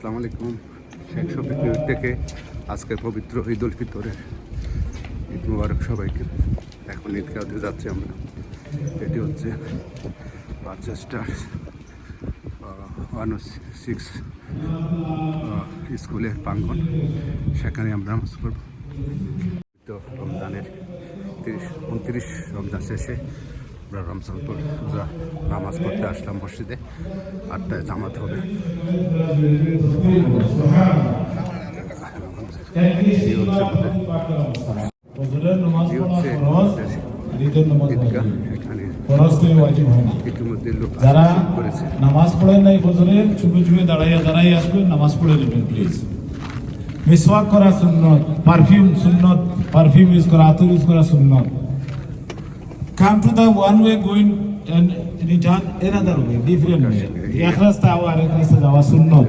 আসসালামু আলাইকুম। শেখ শফিক থেকে আজকের পবিত্র ঈদ উল ফিতরের ঈদ মুবারক সবাইকে। এখন ঈদগাহতে যাচ্ছি আমরা। এটি হচ্ছে বাচ্চেস্টার ওয়ান সিক্স স্কুলের প্রাঙ্গন সেখানে আমরা নামাজ পড়ব। তো রমজানের তিরিশ, উনত্রিশ রমজান শেষে আমরা রমজান নামাজ পড়তে আসলাম মসজিদে। আটটায় জামাত হবে। যারা নামাজ পড়েন নাই ফজরের চুপে চুপে দাঁড়াইয়া দাঁড়াই আসবেন, নামাজ পড়ে নেবেন প্লিজ মিসওয়াক করা সুন্নত পারফিউম সুন্নত পারফিউম ইউজ করা, আতর ইউজ করা সুন্নত। Come to the one way going return another way different way এক রাস্তা আবার এক রাস্তা যাওয়া সুন্নত।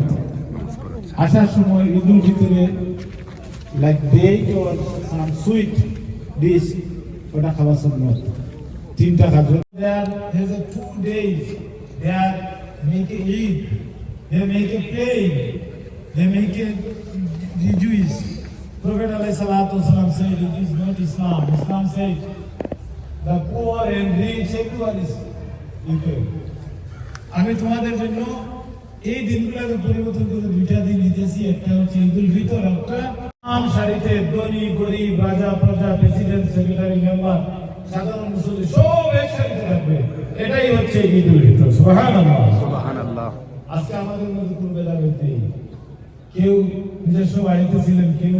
আসার সময় ঈদুল ফিতরে like date or some sweet dish ওটা খাওয়া সুন্নত। তিনটা খাদ্য there has a two days there make a Eid they make a plane they make a rejoice Prophet alayhi salatu wasalam said, it is not Islam. Islam the poor and rich everyone is equal. আমি তোমাদের জন্য এই দিনগুলোকে পরিবর্তন করে দুইটা দিন নিতেছি একটা হচ্ছে ঈদুল ফিতর একটা আম সারিতে ধনী গরিব রাজা প্রজা প্রেসিডেন্ট সেক্রেটারি মেম্বার সাধারণ মুসলিম সব একসাথে থাকবে। এটাই হচ্ছে ঈদুল ফিতর। সুবহানাল্লাহ। আজকে আমাদের মধ্যে কোনো ভেদাভেদ নেই। কেউ নিজস্ব বাড়িতে ছিলেন কেউ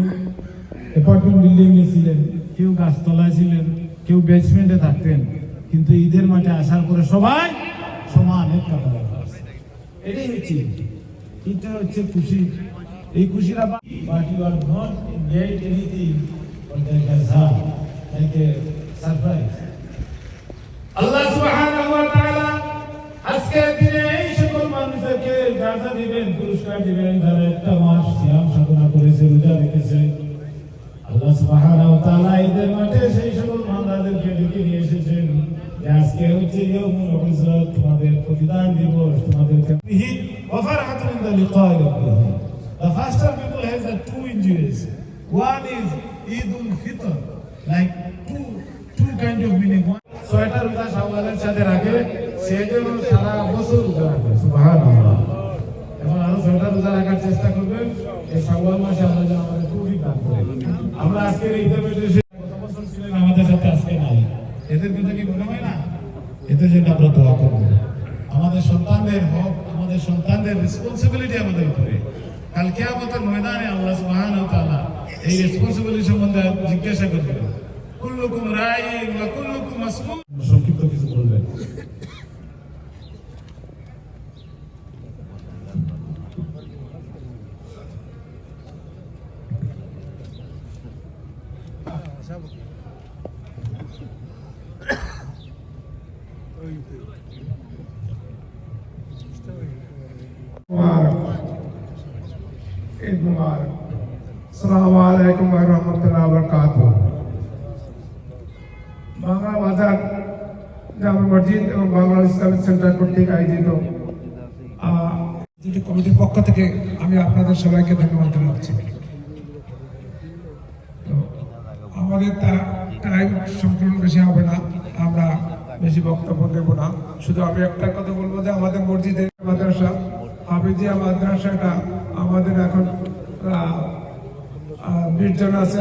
অ্যাপার্টমেন্ট বিল্ডিং এ ছিলেন কেউ গাছতলায় ছিলেন কেউ বেসমেন্টে থাকতেন, কিন্তু ঈদের মাঠে আসার পরে সবাই সমান এক কথা এটাই হচ্ছে। ঈদটা হচ্ছে খুশি। এই but you are not get anything like a surprise Allah সুবহানাহু ওয়া তাআলা আজকের দিনে এই সকল মানুষদেরকে জাযা দিবেন, পুরস্কার দিবেন, যারা একটা মাস সিয়াম সাধনা করেছে, রোজা রেখেছে। আল্লাহ সুবহানাহু ওয়া তাআলা ঈদের মাঠে সেই সকল বান্দাদেরকে ডেকে নিয়ে এসেছেন। যে আজকে হচ্ছে ইয়াউমুল উজরাত তোমাদের প্রতিদান দিবস তোমাদেরকে বিহি ওয়া ফারহাতুন ইনদা লিকাই রাব্বিহি। The first of people has a two injuries. One is Eidul Fitr, like two two kind of meaning. One ছয়টা রোজা শাওয়ালের সাথে রাখে সে যেন সারা বছর রোজা রাখে সুবহানাল্লাহ এখন আরও ছয়টা রোজা রাখার চেষ্টা করবেন এই শাওয়াল মাসে আমরা যেন আমাদের তৌফিক দান করে আমরা আজকে এই ঈদের মধ্যে এসে গত বছর ছিলেন আমাদের সাথে আজকে নাই এদের কথা কি মনে হয় না এদের জন্য আমরা দোয়া করব। আমাদের সন্তানদের হক আমাদের সন্তানদের রেসপন্সিবিলিটি আমাদের উপরে। কালকে আমাদের ময়দানে আল্লাহ সুহান এই রেসপন্সিবিলিটি সম্বন্ধে জিজ্ঞাসা করবে কুল্লুকুম রাই বা কুল্লুকুম মাসুম সংক্ষিপ্ত কিছু বলবেন। Thank you. কমিটির পক্ষ থেকে আমি আপনাদের সবাইকে ধন্যবাদ জানাচ্ছি আমাদের তা টাইম সংকলন বেশি হবে না। আমরা বেশি বক্তব্য দেব না। শুধু আমি একটা কথা বলব যে আমাদের মসজিদের মাদ্রাসা হাফিজিয়া মাদ্রাসাটা আমাদের এখন বিশ জন আছে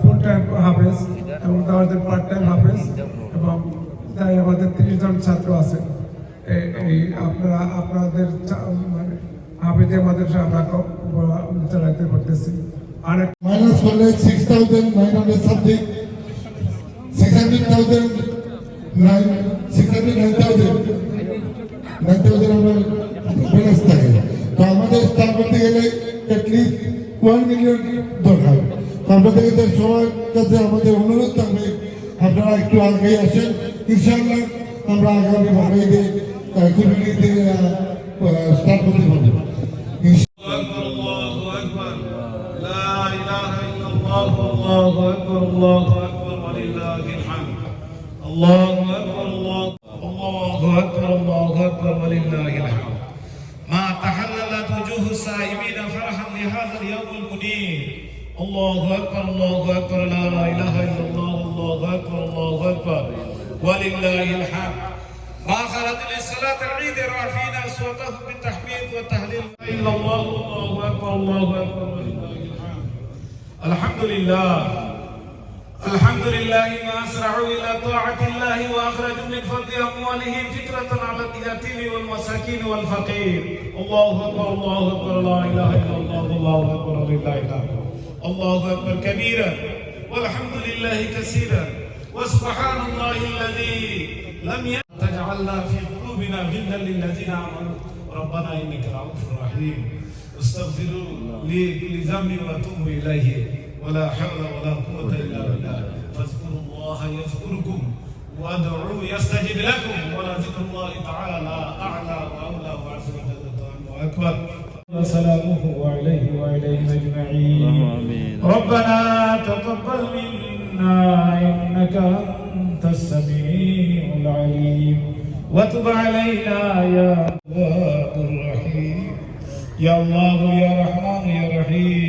ফুল টাইম হাফেজ এবং দশজন পার্ট টাইম হাফেজ এবং তাই আমাদের তিরিশ জন ছাত্র আছে। এই- আপনারা আপনাদের মানে হাফিজিয়া মাদ্রাসা আমরা চালাতে করতেছি আর minus করলে six thousand nine hundred something, six hundred thousand nine, six hundred nine thousand, nine thousand আমরা balance থাকে। তো আমাদের স্টার করতে গেলে অ্যাটলিস্ট ওয়ান মিলিয়ন দরকার তো আপনাদের সবার কাছে আমাদের অনুরোধ থাকবে আপনারা একটু আগে আসেন ইনশাআল্লাহ আমরা আগামী বাঙালিতে কুমিল্লিতে স্টার্ট করতে পারবো أكبر الله أكبر لا إله إلا الله الله أكبر الله أكبر الله الله أكبر الله أكبر ولله الحمد ما تحللت وجوه السائمين الله أكبر الله أكبر لا إله إلا الله الله أكبر الله أكبر ولله الحمد ما خرج للصلاة العيد رافعين أصواتهم بالتحميد والتهليل إلا الله الله أكبر الله أكبر ولله الحمد الحمد لله الحمد لله ما أسرعوا إلى طاعة الله وأخرجوا من فضل أموالهم فكرة على اليتيم والمساكين والفقير. الله أكبر الله أكبر لا إله إلا الله الله أكبر ولله الحمد الله. أكبر كبيرا والحمد لله كثيرا. وسبحان الله الذي لم تجعلنا في قلوبنا غلا للذين آمنوا. ربنا إنك رؤوف رحيم. استغفروا لي كل ذنب وتوبوا إليه. ولا حول ولا قوة إلا بالله. فاذكروا الله يذكركم وادعوه يستجب لكم. ولذكر الله تعالى أعلى وأولى وأعز وجل وأكبر. وسلامه وعليه وإليه أجمعين. ربنا تقبل منا إنك أنت السميع العليم. وتب علينا يا الرحيم. يا الله يا رحمن يا رحيم.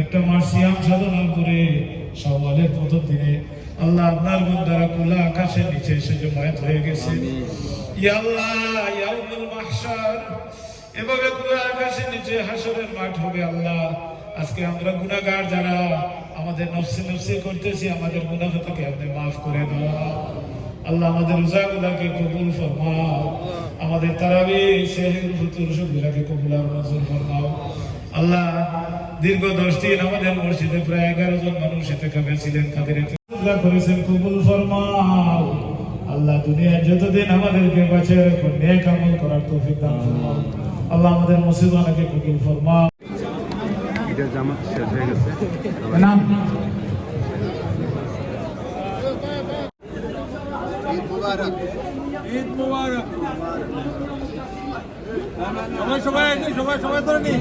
একটা মাস সিয়াম সাধনার করে সওয়ালের প্রথম দিনে আল্লাহ আপনার বন্দারা খোলা আকাশের নিচে এসে জমায়েত হয়ে গেছে। আল্লাহ ইয়াউমুল মাহশার। এভাবে খোলা আকাশের নিচে হাসরের মাঠ হবে আল্লাহ। আজকে আমরা যারা আমাদের নফসে নফসে করতেছি আমাদের গুনাহ থেকে আপনি মাফ করে দাও। আল্লাহ আমাদের রোজাগুলাকে কবুল ফরমাও। আমাদের তারাবি সেহের ফুতুর সবগুলাকে কবুল আর মঞ্জুর ফরমাও। আল্লাহ দীর্ঘ দশ দিন আমাদের মসজিদে প্রায় এগারো জন মানুষ এতে কাবে ছিলেন তাদের করেছেন কবুল ফরমাও। আল্লাহ দুনিয়া যতদিন আমাদেরকে বাঁচিয়ে রাখুন নেক আমল করার তৌফিক দান ফরমাও। আল্লাহ আমাদের মুসিদানাকে কবুল ফরমাও। ঈদের জামাত শেষ হয়ে গেছে। সবাই সবাই সবাই সবাই সবাই ধরে নি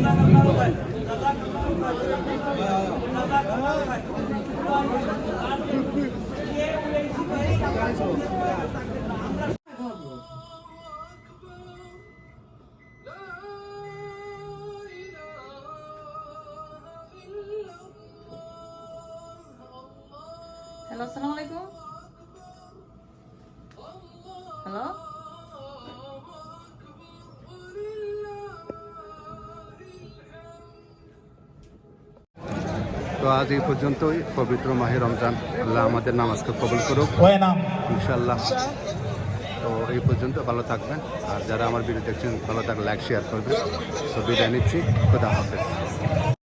হ্যালো আসসালামু আলাইকুম তো আজ এই পর্যন্তই। পবিত্র মাহে রমজান। আল্লাহ আমাদের নামাজকে কবুল করুক। ইনশাল্লাহ তো এই পর্যন্ত ভালো থাকবেন। আর যারা আমার ভিডিও দেখছেন ভালো থাকলে লাইক শেয়ার করবেন। তো বিদায় নিচ্ছি। খুদা হাফেজ।